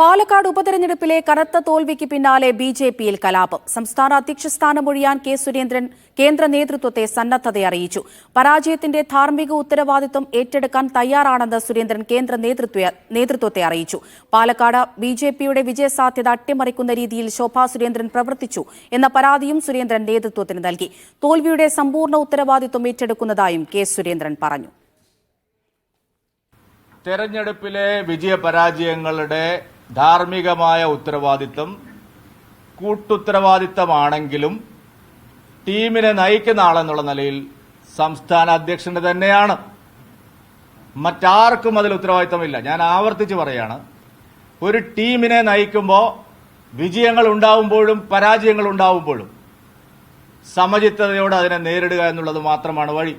പാലക്കാട് ഉപതെരഞ്ഞെടുപ്പിലെ കനത്ത തോൽവിക്ക് പിന്നാലെ ബി ജെ പിയിൽ കലാപം. സംസ്ഥാന അധ്യക്ഷ സ്ഥാനമൊഴിയാൻ കെ സുരേന്ദ്രൻ കേന്ദ്ര നേതൃത്വത്തെ സന്നദ്ധത അറിയിച്ചു. പരാജയത്തിന്റെ ധാർമ്മിക ഉത്തരവാദിത്വം ഏറ്റെടുക്കാൻ തയ്യാറാണെന്ന് സുരേന്ദ്രൻ കേന്ദ്ര നേതൃത്വത്തെ അറിയിച്ചു. പാലക്കാട് ബി ജെ പിയുടെ വിജയസാധ്യത അട്ടിമറിക്കുന്ന രീതിയിൽ ശോഭാ സുരേന്ദ്രൻ പ്രവർത്തിച്ചു എന്ന പരാതിയും സുരേന്ദ്രൻ നേതൃത്വത്തിന് നൽകി. തോൽവിയുടെ സമ്പൂർണ ഉത്തരവാദിത്വം ഏറ്റെടുക്കുന്നതായും കെ സുരേന്ദ്രൻ പറഞ്ഞു. തെരഞ്ഞെടുപ്പിലെ വിജയപരാജയങ്ങളുടെ ധാർമ്മികമായ ഉത്തരവാദിത്തം കൂട്ടുത്തരവാദിത്തമാണെങ്കിലും ടീമിനെ നയിക്കുന്ന ആളെന്നുള്ള നിലയിൽ സംസ്ഥാന അധ്യക്ഷന് തന്നെയാണ്. മറ്റാർക്കും അതിൽ ഉത്തരവാദിത്തമില്ല ഞാൻ ആവർത്തിച്ച് പറയാണ് ഒരു ടീമിനെ നയിക്കുമ്പോൾ വിജയങ്ങൾ ഉണ്ടാവുമ്പോഴും പരാജയങ്ങൾ ഉണ്ടാവുമ്പോഴും സമചിത്തതയോടെ അതിനെ നേരിടുക എന്നുള്ളത് മാത്രമാണ് വഴി.